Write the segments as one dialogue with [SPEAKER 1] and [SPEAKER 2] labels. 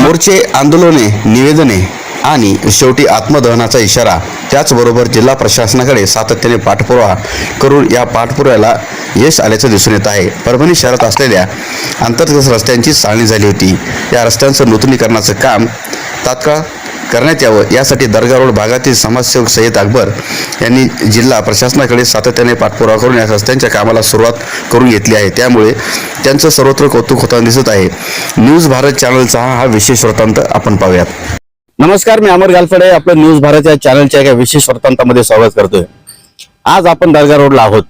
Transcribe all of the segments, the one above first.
[SPEAKER 1] मोर्चे आंदोलने निवेदने आणि शेवटी आत्मदहनाचा इशारा त्याचबरोबर जिल्हा प्रशासनाकडे सातत्याने पाठपुरावा करून या पाठपुराव्याला यश आल्याचं दिसून येत आहे. परभणी शहरात असलेल्या अंतर्गत रस्त्यांची चाळणी झाली होती. या रस्त्यांचं नूतनीकरणाचं काम तात्काळ करण्यात यावं. यासाठी दर्गा रोड भागातील समाजसेवक सय्यद अकबर यांनी जिल्हा प्रशासनाकडे सातत्याने पाठपुरावा करून या रस्त्यांच्या कामाला सुरुवात करून घेतली आहे. त्यामुळे त्यांचं सर्वत्र कौतुक होताना दिसत आहे. न्यूज भारत चॅनलचा हा विशेष वृत्तांत आपण पाहूयात. नमस्कार मी अमर गालफडे. आपलं न्यूज भारत या चॅनलच्या एका विशेष वृत्तांतामध्ये स्वागत करतोय. आज आपण दर्गा रोडला आहोत.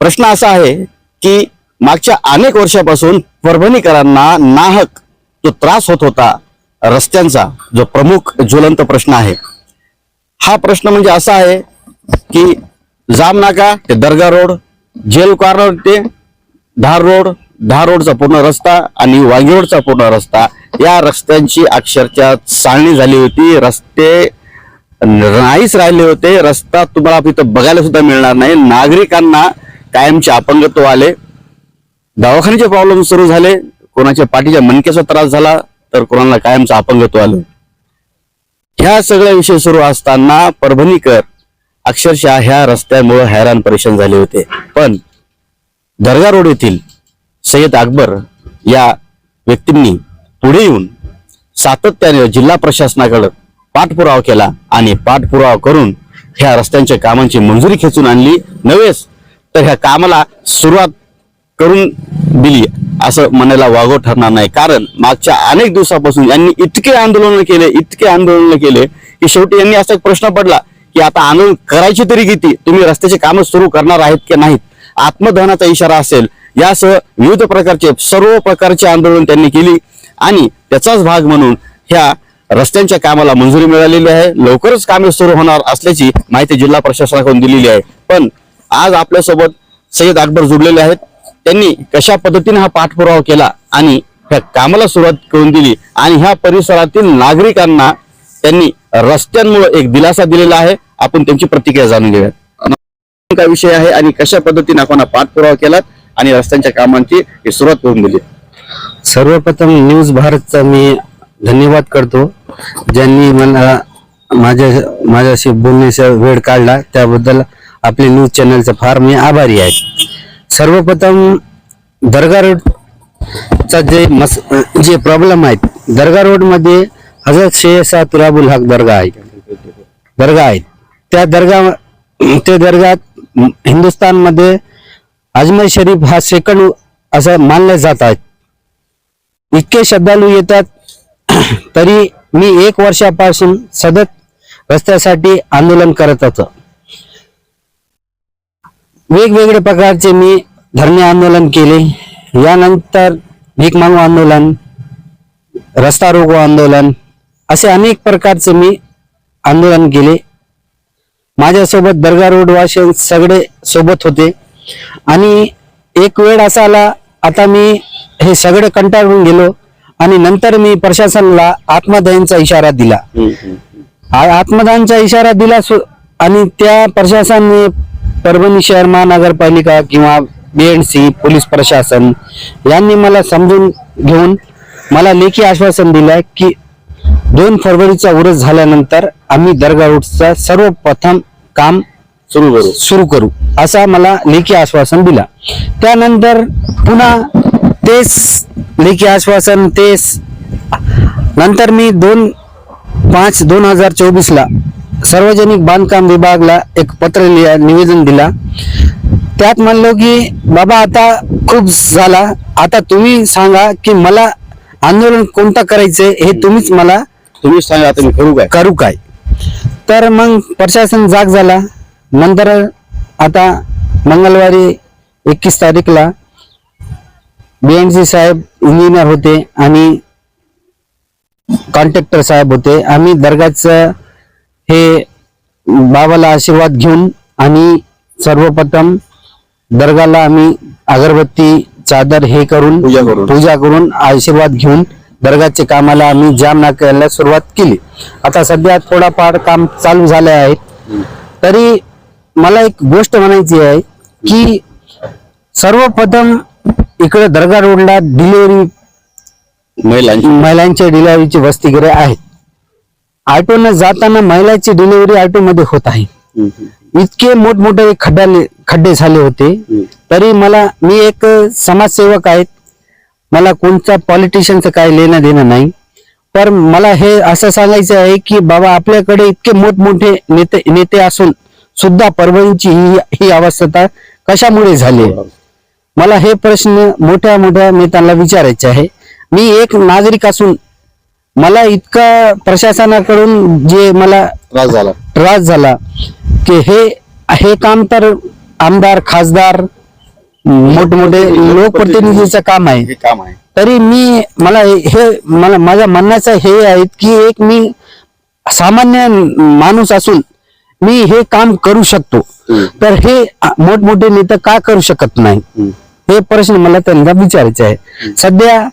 [SPEAKER 1] प्रश्न असा आहे की मागच्या अनेक वर्षापासून परभणीकरांना नाहक जो त्रास होत होता. रस्त्यांचा जो प्रमुख ज्वलंत प्रश्न आहे हा प्रश्न म्हणजे असा आहे की जाम नाका ते दर्गा रोड जेल कॉर्नर ते धार रोड धार रोडचा पूर्ण रस्ता आणि वांगी रोडचा पूर्ण रस्ता या रस्त्यांची अक्षरशः चाळणी झाली होती रस्ते नाहीच राहिले होते रस्ता तुम्हाला इथं बघायला सुद्धा मिळणार नाही. नागरिकांना कायमचे अपंगत्व आले. दवाखान्याचे प्रॉब्लेम सुरू झाले कोणाच्या पाठीच्या मनकेचा त्रास झाला तर कोणाला कायमचं अपंगत्व आलं. ह्या सगळ्या विषय सुरू असताना परभणीकर अक्षरशः ह्या रस्त्यामुळे हैराण परेशान झाले होते. पण दर्गा रोड येथील सय्यद अकबर या व्यक्तींनी पुढे येऊन सातत्याने जिल्हा प्रशासनाकडे पाठपुरावा केला आणि पाठपुरावा करून ह्या रस्त्यांच्या कामांची मंजुरी खेचून आणली. नव्हेच तर ह्या कामाला सुरुवात करून दिली. असं म्हणायला वागव ठरणार नाही. कारण मागच्या अनेक दिवसापासून यांनी इतके आंदोलन केले इतके आंदोलन केले की शेवटी यांनी असा एक प्रश्न पडला की आता आंदोलन करायची तरी किती? तुम्ही रस्त्याचे कामं सुरू करणार आहेत की नाहीत? आत्मदहनाचा इशारा असेल. यासह विविध प्रकारचे सर्व प्रकारचे आंदोलन त्यांनी केली. आणि त्याचाच भाग म्हणून ह्या रस्त्यांच्या कामाला मंजुरी मिळालेली आहे. लवकरच कामे सुरू होणार असल्याची माहिती जिल्हा प्रशासनाकडून दिलेली आहे. पण आज आपल्यासोबत सय्यद अकबर जुडलेले आहेत. त्यांनी कशा पद्धतीने हा पाठपुरावा केला आणि ह्या कामाला सुरुवात करून दिली आणि ह्या परिसरातील नागरिकांना त्यांनी रस्त्यांमुळे एक दिलासा दिलेला आहे. आपण त्यांची प्रतिक्रिया जाणून घेऊया काय विषय आहे आणि कशा पद्धतीने आपण पाठपुरावा केला आणि रस्त्यांच्या कामांची सुरुवात करून दिली?
[SPEAKER 2] सर्वप्रथम न्यूज भारतचा मी धन्यवाद करतो. ज्यांनी मला माझ्या माझ्याशी बोलण्याचा वेळ काढला त्याबद्दल आपले न्यूज चॅनलचा फार मी आभारी आहे. सर्वप्रथम दर्गा रोडचा जे मस जे प्रॉब्लेम आहेत दर्गा रोडमध्ये हजरत शेसा तुराबुल हक दर्गा आहे. दर्गा आहेत. त्या दर्गा ते दर्गात हिंदुस्थानमध्ये अजमेर शरीफ हा सेकंड असं मानले जात आहेत. इतके श्रद्धालू येतात तरी मी एक वर्षापासून सतत रस्त्यासाठी आंदोलन करत होतो. वेगवेगळे प्रकारचे मी धरणे आंदोलन केले. यानंतर भीक मागू आंदोलन रस्ता रोको आंदोलन असे अनेक प्रकारचे मी आंदोलन केले. माझ्यासोबत दर्गा रोड सगळे सोबत होते. आणि एक वेळ असा आला आता मी हे सगळे कंटाळून गेलो आणि नंतर मी प्रशासनाला आत्मदयनचा इशारा दिला. आत्मदानचा इशारा दिला सु- आणि त्या प्रशासनाने परभणी शहर महानगरपालिका किंवा बीएनसी पोलीस प्रशासन यांनी मला समजून घेऊन मला लेखी आश्वासन दिलं की दोन फरवरीचा उरस झाल्यानंतर आम्ही दर्गा रोडचा सर्वप्रथम काम
[SPEAKER 1] सुरू करू.
[SPEAKER 2] सुरू करू असा मला लेखी आश्वासन दिला. त्यानंतर पुन्हा तेच लेखी आश्वासन तेच नंतर मी दोन पाच दोन हजार चोवीस ला सार्वजनिक बांधकाम विभागला एक पत्र लिहा निवेदन दिला. त्यात म्हणलो की बाबा आता खूप झाला. आता तुम्ही सांगा की मला आंदोलन कोणतं करायचंय हे तुम्हीच मला
[SPEAKER 1] तुम्ही सांगा आता मी करू काय?
[SPEAKER 2] करू काय? तर मग प्रशासन जाग झाला. नंतर आता मंगळवारी एकवीस तारीखला बीएनसी साहेब इंजिनियर होते आणि कॉन्ट्रॅक्टर साहेब होते. आम्ही दर्गाचं हे बाबाला आशीर्वाद घेऊन आणि सर्वप्रथम दर्गाला आम्ही अगरबत्ती चादर हे करून
[SPEAKER 1] पूजा करून.
[SPEAKER 2] आशीर्वाद घेऊन दर्गाच्या कामाला आम्ही जाम नाकायला सुरुवात केली. आता सध्या थोडाफार काम चालू झाले आहे तरी मला एक गोष्ट म्हणायची आहे की सर्वप्रथम इकडे दर्गा रोडला डिलिव्हरी
[SPEAKER 1] महिलांची.
[SPEAKER 2] महिलांच्या डिलिव्हरीची वसतिगृह आहेत. ऑटोनं जाताना महिलाची डिलिव्हरी ऑटोमध्ये होत आहे. इतके मोठमोठे खड्डे खड्डे झाले होते. तरी मला मी एक समाजसेवक आहेत. मला कोणत्या पॉलिटिशियनचं काय लेणं देणं नाही. पण मला हे असं सांगायचं आहे की बाबा आपल्याकडे इतके मोठमोठे नेते नेते असून सुद्धा परभणीची ही ही अवस्था कशामुळे झाली? मला हे प्रश्न मोठ्या मोठ्या नेत्यांना विचारायचे आहे. मी एक नागरिक असून मला इतका प्रशासनाकडून जे मला
[SPEAKER 1] त्रास झाला.
[SPEAKER 2] त्रास झाला की हे हे काम तर आमदार खासदार मोठमोठे लोकप्रतिनिधीचं काम आहे.
[SPEAKER 1] काम आहे.
[SPEAKER 2] तरी मी मला हे मला माझ्या म्हणण्याचं हे आहे की एक मी सामान्य माणूस असून मी हे काम करू शकतो. तर हे मोठमोठे नेते का करू शकत नाही? हे प्रश्न मला त्यांना विचारायचे आहे. सध्या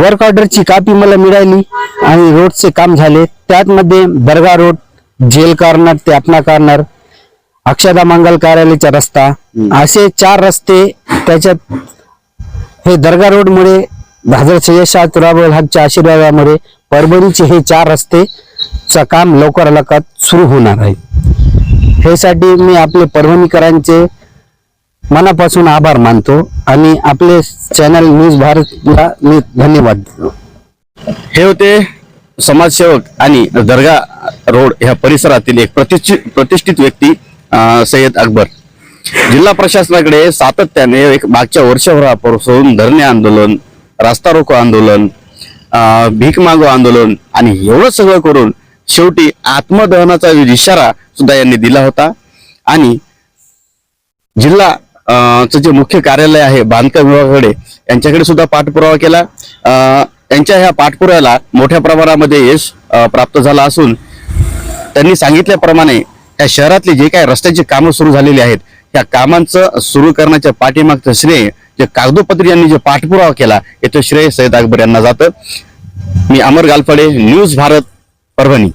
[SPEAKER 2] वर्क ऑर्डरची कापी मला मिळाली आणि रोडचे काम झाले. त्यातमध्ये दर्गा रोड जेल कॉर्नर ते अपना कॉर्नर अक्षदा मंगल कार्यालयाचा रस्ता. असे चार रस्ते त्याच्यात हे दर्गा रोडमुळे हजरत सय्यद शाह तुराबुल हकच्या आशीर्वादामुळे परभणीचे हे चार रस्ते चं काम लवकर लवकर सुरू होणार आहे. ह्यासाठी मी आपले परभणीकरांचे मनापासून आभार मानतो आणि आपले चॅनल न्यूज भारतला मी धन्यवाद देतो.
[SPEAKER 1] हे होते समाजसेवक आणि दर्गा रोड ह्या परिसरातील एक प्रतिष्ठित प्रतिष्ठित व्यक्ती अं, सय्यद अकबर. जिल्हा प्रशासनाकडे सातत्याने एक मागच्या वर्षभरापासून धरणे आंदोलन रास्ता रोको आंदोलन भीक मागो आंदोलन आणि एवढं सगळं करून शेवटी आत्मदहनाचा इशारा सुद्धा यांनी दिला होता. आणि जिल्हा जे मुख्य कार्यालय आहे बांधकाम विभागाकडे यांच्याकडे सुद्धा पाठपुरावा केला. त्यांच्या यांच्या ह्या पाठपुराव्याला मोठ्या प्रमाणामध्ये यश प्राप्त झालं असून त्यांनी सांगितल्याप्रमाणे या शहरातली जे काही रस्त्याची कामं सुरू झालेली आहेत त्या कामांचं सुरू करण्याच्या पाठीमागचं श्रेय जे कागदोपत्री यांनी जे पाठपुरावा केला याचं श्रेय सैद अकबर यांना जातं. मी अमर गालफडे न्यूज भारत परभणी.